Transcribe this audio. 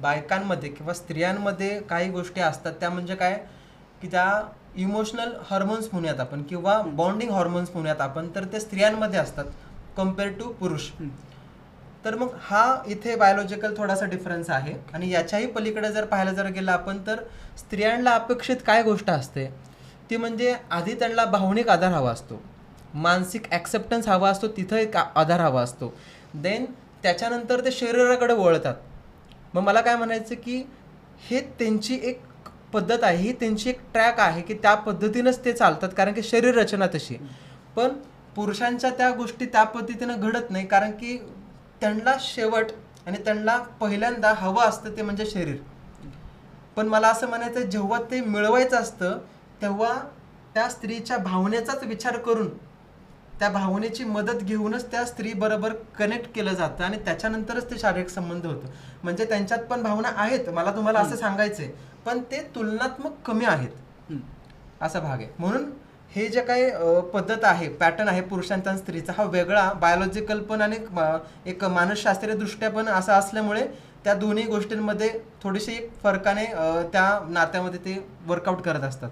बायकांमध्ये किंवा स्त्रियांमध्ये काही गोष्टी असतात त्या म्हणजे काय? की त्या इमोशनल हॉर्मोन्स म्हणूयात आपण किंवा बॉन्डिंग हॉर्मोन्स म्हणूयात आपण तर ते स्त्रियांमध्ये असतात कंपेअर टू पुरुष. तर मग हा इथे बायोलॉजिकल थोडासा डिफरन्स आहे आणि याच्याही पलीकडे जर पाहायला जर गेलं आपण तर स्त्रियांना अपेक्षित काय गोष्ट असते? ती म्हणजे आधी त्यांना भावनिक आधार हवा असतो मानसिक ॲक्सेप्टन्स हवा असतो तिथं एक आधार हवा असतो. देन त्याच्यानंतर ते शरीराकडे वळतात. मग मला काय म्हणायचं की हे त्यांची एक पद्धत आहे ही त्यांची एक ट्रॅक आहे की त्या पद्धतीनंच ते चालतात कारण की शरीर रचना तशी. पण पुरुषांच्या त्या गोष्टी त्या पद्धतीनं घडत नाही कारण की त्यांना शेवट आणि त्यांना पहिल्यांदा हवं असतं ते म्हणजे शरीर. पण मला असं म्हणायचं जेव्हा ते मिळवायचं असतं तेव्हा त्या स्त्रीच्या भावनेचाच विचार करून त्या भावनेची मदत घेऊनच त्या स्त्री बरोबर कनेक्ट केलं जातं आणि त्याच्यानंतरच ते शारीरिक संबंध होतं. म्हणजे त्यांच्यात पण भावना आहेत मला तुम्हाला असं सांगायचंय. पण ते तुलनात्मक कमी आहेत. असा भाग आहे. म्हणून हे जे काही पद्धत आहे पॅटर्न आहे पुरुषांचा आणि स्त्रीचा हा वेगळा. बायोलॉजिकल पण आणि एक मानसशास्त्रीय दृष्ट्या पण असा असल्यामुळे त्या दोन्ही गोष्टींमध्ये थोडीशी फरकाने त्या नात्यामध्ये ते वर्कआउट करत असतात.